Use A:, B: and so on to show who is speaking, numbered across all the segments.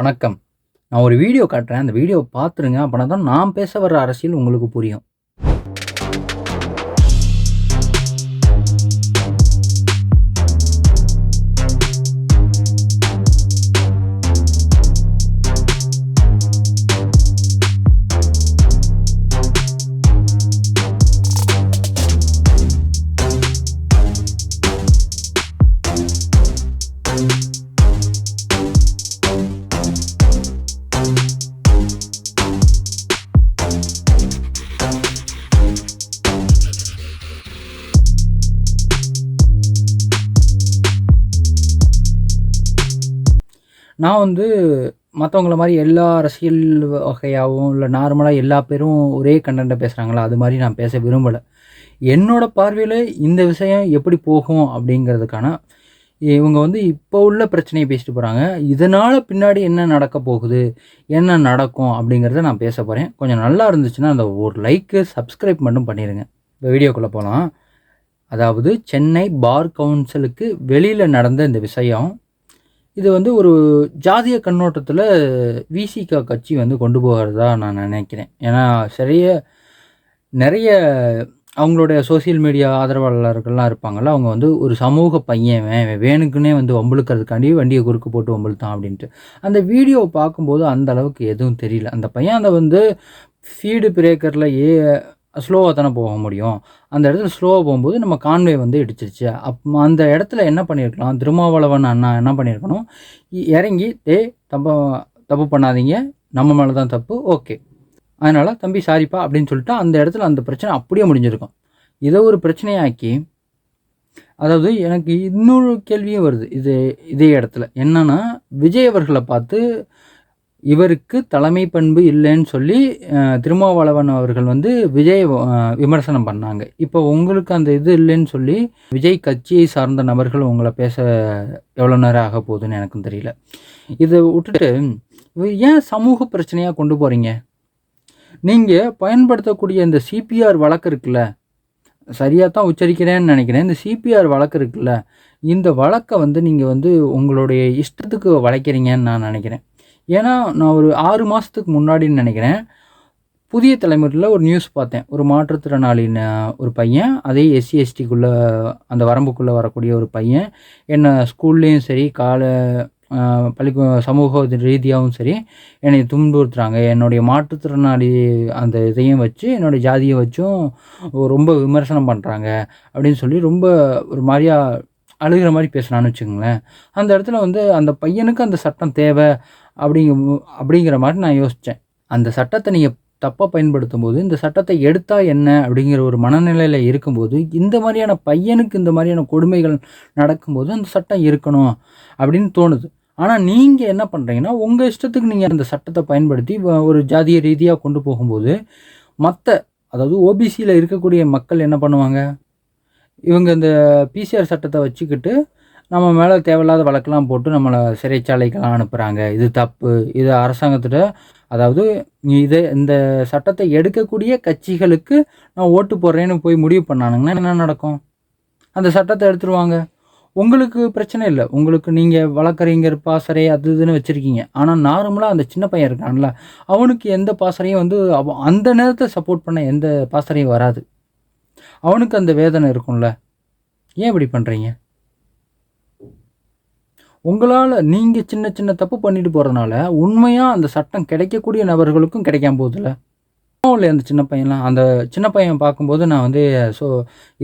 A: வணக்கம். நான் ஒரு வீடியோ காட்டுறேன். அந்த வீடியோ பார்த்துருங்க. அப்படின்னா தான் நான் பேச வர்ற அரசியல் உங்களுக்கு புரியும். நான் வந்து மற்றவங்கள மாதிரி எல்லா அரசியல் வகையாகவும் இல்லை நார்மலாக எல்லா பேரும் ஒரே கண்டென்ட்டை பேசுகிறாங்களா அது மாதிரி நான் பேச விரும்பலை. என்னோடய பார்வையில் இந்த விஷயம் எப்படி போகும் அப்படிங்கிறதுக்கான இவங்க வந்து இப்போ உள்ள பிரச்சனையை பேசிட்டு போகிறாங்க இதனால் பின்னாடி என்ன நடக்க போகுது? என்ன நடக்கும் அப்படிங்கிறத நான் பேச போகிறேன் கொஞ்சம் நல்லா இருந்துச்சுன்னா அந்த ஒரு லைக்கு சப்ஸ்கிரைப் மட்டும் பண்ணிடுங்க இப்போ வீடியோக்குள்ளே போகலாம் அதாவது சென்னை பார் கவுன்சிலுக்கு வெளியில் நடந்த இந்த விஷயம் இது வந்து ஒரு ஜாதிய கண்ணோட்டத்தில் விசிக கட்சி வந்து கொண்டு போகிறதா நான் நினைக்கிறேன். ஏன்னா சரிய நிறைய அவங்களுடைய சோசியல் மீடியா ஆதரவாளர்கள்லாம் இருப்பாங்கள்ல அவங்க வந்து ஒரு சமூக பையன் வே- வேணுக்குன்னே வந்து வம்புழுக்கிறதுக்காண்டி வண்டியை குறுக்கு போட்டு வம்புழுத்தான் அப்படின்ட்டு. அந்த வீடியோவை பார்க்கும்போது அந்த அளவுக்கு எதுவும் தெரியல. அந்த பையன் அதை வந்து ஃபீடு பிரேக்கரில் ஏ ஸ்லோவாக தானே போக முடியும். அந்த இடத்துல ஸ்லோவாக போகும்போது நம்ம கான்வே வந்து இடிச்சிருச்சு. அப் அந்த இடத்துல என்ன பண்ணியிருக்கலாம் திருமாவளவன் அண்ணா என்ன பண்ணியிருக்கணும் இ- இறங்கி டே தப்பு தப்பு பண்ணாதீங்க. நம்ம மேலே தான் தப்பு. ஓகே. அதனால் தம்பி சாரிப்பா அப்படின்னு சொல்லிட்டு அந்த இடத்துல அந்த பிரச்சனை அப்படியே முடிஞ்சிருக்கும். இதை ஒரு பிரச்சனையாக்கி அதாவது எனக்கு இன்னொரு கேள்வியும் வருது. இது இதே இடத்துல. என்னென்னா விஜய் அவர்களை பார்த்து இவருக்கு தலைமை பண்பு இல்லைன்னு சொல்லி திருமாவளவன் அவர்கள் வந்து விஜய் விமர்சனம் பண்ணாங்க. இப்போ உங்களுக்கு அந்த இது இல்லைன்னு சொல்லி விஜய் கட்சியை சார்ந்த நபர்கள் உங்களை பேச எவ்வளோ நேரம் ஆக போகுதுன்னு எனக்கும் தெரியல. இதை விட்டுட்டு ஏன் சமூக பிரச்சனையாக கொண்டு போகிறீங்க நீங்கள் பயன்படுத்தக்கூடிய இந்த சிபிஆர் வழக்கு இருக்குல்ல சரியாக தான் உச்சரிக்கிறேன்னு நினைக்கிறேன். இந்த சிபிஆர் வழக்கு இருக்குல்ல இந்த வழக்கை வந்து நீங்கள் வந்து உங்களுடைய இஷ்டத்துக்கு வளைக்கிறீங்கன்னு நான் நினைக்கிறேன். ஏன்னா நான் ஒரு ஆறு மாதத்துக்கு முன்னாடின்னு நினைக்கிறேன். புதிய தலைமுறையில் ஒரு நியூஸ் பார்த்தேன். ஒரு மாற்றுத்திறனாளின ஒரு பையன் அதே எஸ்சி எஸ்டிக்குள்ளே அந்த வரம்புக்குள்ளே வரக்கூடிய ஒரு பையன். என்னை ஸ்கூல்லேயும் சரி கால பள்ளி சமூக ரீதியாகவும் சரி என்னை துன்புறுத்துகிறாங்க என்னுடைய மாற்றுத்திறனாளி அந்த இதையும் வச்சு என்னுடைய ஜாதியை வச்சும் ரொம்ப விமர்சனம் பண்ணுறாங்க அப்படின்னு சொல்லி ரொம்ப ஒரு மாதிரியா அழுகிற மாதிரி பேசுனான்னு வச்சுக்கோங்களேன். அந்த இடத்துல வந்து அந்த பையனுக்கு அந்த சட்டம் தேவை அப்படிங்க அப்படிங்கிற மாதிரி நான் யோசித்தேன் அந்த சட்டத்தை நீங்கள் தப்பாக பயன்படுத்தும் போது இந்த சட்டத்தை எடுத்தால் என்ன அப்படிங்கிற ஒரு மனநிலையில் இருக்கும்போது இந்த மாதிரியான பையனுக்கு இந்த மாதிரியான கொடுமைகள் நடக்கும்போது அந்த சட்டம் இருக்கணும் அப்படின்னு தோணுது. ஆனால் நீங்கள் என்ன பண்ணுறீங்கன்னா உங்கள் இஷ்டத்துக்கு நீங்கள் அந்த சட்டத்தை பயன்படுத்தி வ- ஒரு ஜாதிய ரீதியாக கொண்டு போகும்போது மற்ற அதாவது ஓபிசியில் இருக்கக்கூடிய மக்கள் என்ன பண்ணுவாங்க? இவங்க இந்த பிசிஆர் சட்டத்தை வச்சுக்கிட்டு நம்ம மேலே தேவையில்லாத வழக்கெல்லாம் போட்டு நம்மளை சிறைச்சாலைக்கெல்லாம் அனுப்புகிறாங்க இது தப்பு. இது அரசாங்கத்திட்ட அதாவது இது இந்த சட்டத்தை எடுக்கக்கூடிய கட்சிகளுக்கு நான் ஓட்டு போடுறேன்னு போய் முடிவு பண்ணானுங்கன்னா என்ன நடக்கும்? அந்த சட்டத்தை எடுத்துருவாங்க. உங்களுக்கு பிரச்சனை இல்லை. உங்களுக்கு நீங்கள் வழக்கறிஞர் பாசறை அது இதுன்னு வச்சுருக்கீங்க. ஆனால் நார்மலாக அந்த சின்ன பையன் இருக்கான்ல அவனுக்கு எந்த பாசறையும் வந்து அவ அந்த நேரத்தை சப்போர்ட் பண்ண எந்த பாசறையும் வராது. அவனுக்கு அந்த வேதனை இருக்கும்ல. ஏன் இப்படி பண்ணுறீங்க உங்களால் நீங்கள் சின்ன சின்ன தப்பு பண்ணிட்டு போகிறதுனால உண்மையாக அந்த சட்டம் கிடைக்கக்கூடிய நபர்களுக்கும் கிடைக்காம போகுதுல்ல? இல்லை அந்த சின்ன பையன்லாம் அந்த சின்ன பையன் பார்க்கும்போது நான் வந்து ஸோ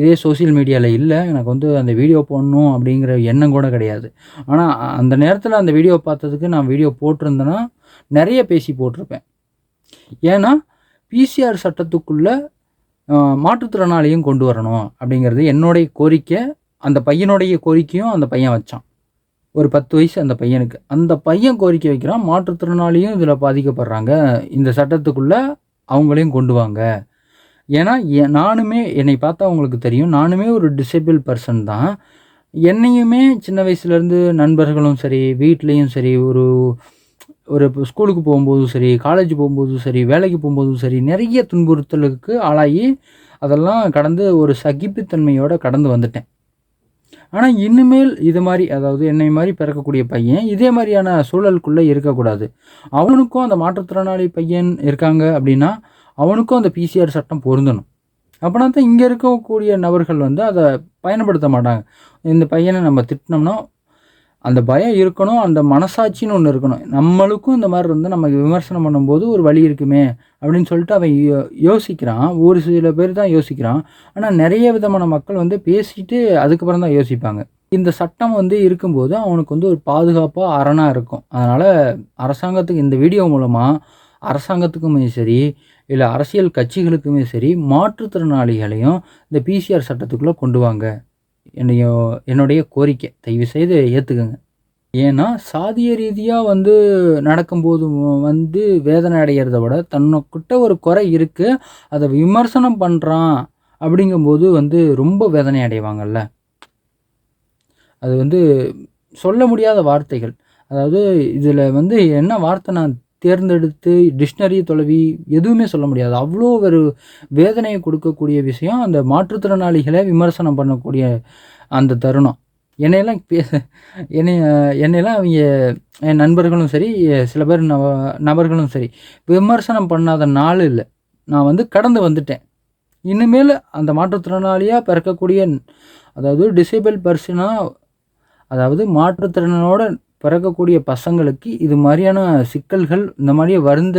A: இதே சோஷியல் மீடியாவில் இல்லை எனக்கு வந்து அந்த வீடியோ போடணும் அப்படிங்கிற எண்ணம் கூட கிடையாது. ஆனால் அந்த நேரத்தில் அந்த வீடியோ பார்த்ததுக்கு நான் வீடியோ போட்டிருந்தேன்னா நிறைய பேசி போட்டிருப்பேன். ஏன்னா பிசிஆர் சட்டத்துக்குள்ளே மாற்றுத்திறனாளியும் கொண்டு வரணும் அப்படிங்கிறது என்னுடைய கோரிக்கை. அந்த பையனுடைய கோரிக்கையும் அந்த பையன் வச்சான். ஒரு பத்து வயசு அந்த பையனுக்கு. அந்த பையன் கோரிக்கை வைக்கிறான் மாற்றுத்திறனாளியும் இதில் பாதிக்கப்படுறாங்க. இந்த சட்டத்துக்குள்ளே அவங்களையும் கொண்டு வாங்க. ஏன்னா நானுமே என்னை பார்த்தா அவங்களுக்கு தெரியும் நானுமே ஒரு டிசேபிள் பர்சன் தான். என்னையுமே சின்ன வயசுலேருந்து நண்பர்களும் சரி வீட்லேயும் சரி ஒரு ஒரு இப்போ ஸ்கூலுக்கு போகும்போதும் சரி காலேஜ் போகும்போதும் சரி வேலைக்கு போகும்போதும் சரி நிறைய துன்புறுத்தலுக்கு ஆளாகி அதெல்லாம் கடந்து ஒரு சகிப்புத்தன்மையோடு கடந்து வந்துட்டேன். ஆனால் இனிமேல் இது மாதிரி அதாவது என்னை மாதிரி பிறக்கக்கூடிய பையன் இதே மாதிரியான சூழலுக்குள்ளே இருக்கக்கூடாது. அவனுக்கும் அந்த மாற்றுத்திறனாளி பையன் இருக்காங்க அப்படின்னா அவனுக்கும் அந்த பிசிஆர் சட்டம் பொருந்தணும். அப்படின்னா தான் இங்கே இருக்கக்கூடிய நபர்கள் வந்து அதை பயன்படுத்த மாட்டாங்க. இந்த பையனை நம்ம திட்டினோம்னா அந்த பயம் இருக்கணும் அந்த மனசாட்சின்னு ஒன்று இருக்கணும். நம்மளுக்கும் இந்த மாதிரி இருந்து நம்ம விமர்சனம் பண்ணும்போது ஒரு வழி இருக்குமே அப்படின்னு சொல்லிட்டு அவன் யோ- யோசிக்கிறான். ஒரு சில பேர் தான் யோசிக்கிறான். ஆனால் நிறைய விதமான மக்கள் வந்து பேசிட்டு அதுக்கப்புறம் தான் யோசிப்பாங்க. இந்த சட்டம் வந்து இருக்கும்போது அவனுக்கு வந்து ஒரு பாதுகாப்பாக அரணாக இருக்கும். அதனால் அரசாங்கத்துக்கு இந்த வீடியோ மூலமாக அரசாங்கத்துக்குமே சரி இல்லை அரசியல் கட்சிகளுக்குமே சரி மாற்றுத்திறனாளிகளையும் இந்த பிசிஆர் சட்டத்துக்குள்ளே கொண்டு வாங்க. என்னைய என்னுடைய கோரிக்கை. தயவு செய்து ஏற்றுக்குங்க ஏன்னா சாதிய ரீதியாக வந்து நடக்கும்போது வந்து வேதனை அடைகிறத விட தன்னைக்கிட்ட ஒரு குறை இருக்குது அதை விமர்சனம் பண்ணுறான் அப்படிங்கும்போது வந்து ரொம்ப வேதனை அடைவாங்கல்ல. அது வந்து சொல்ல முடியாத வார்த்தைகள். அதாவது இதில் வந்து என்ன வார்த்தை நான் தேர்ந்தெடுத்து டிக்ஷனரி தொலைவி எதுவுமே சொல்ல முடியாது. அவ்வளோ ஒரு வேதனையை கொடுக்கக்கூடிய விஷயம் அந்த மாற்றுத்திறனாளிகளை விமர்சனம் பண்ணக்கூடிய அந்த தருணம். என்னையெல்லாம் பேச என்னை என்னையெல்லாம் அவங்க என் நண்பர்களும் சரி சில பேர் நப நபர்களும் சரி விமர்சனம் பண்ணாத நாள் இல்லை. நான் வந்து கடந்து வந்துட்டேன். இனிமேல் அந்த மாற்றுத்திறனாளியாக பிறக்கக்கூடிய அதாவது டிசேபிள் பர்சனாக அதாவது மாற்றுத்திறனோட பிறக்கக்கூடிய பசங்களுக்கு இது மாதிரியான சிக்கல்கள் இந்த மாதிரி வருந்த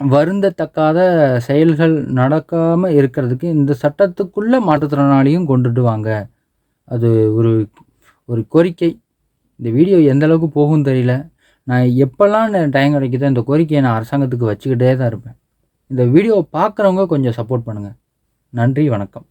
A: வருந்தத்தக்காத செயல்கள் நடக்காமல் இருக்கிறதுக்கு இந்த சட்டத்துக்குள்ளே மாற்றுத்திறனாளியும் கொண்டுட்டு வாங்க அது ஒரு ஒரு கோரிக்கை. இந்த வீடியோ எந்த அளவுக்கு போகும் தெரியல. நான் எப்போல்லாம் டைம் கிடைக்குதோ இந்த கோரிக்கையை நான் அரசாங்கத்துக்கு வச்சுக்கிட்டே தான் இருப்பேன். இந்த வீடியோவை பார்க்குறவங்க கொஞ்சம் சப்போர்ட் பண்ணுங்கள் நன்றி வணக்கம்.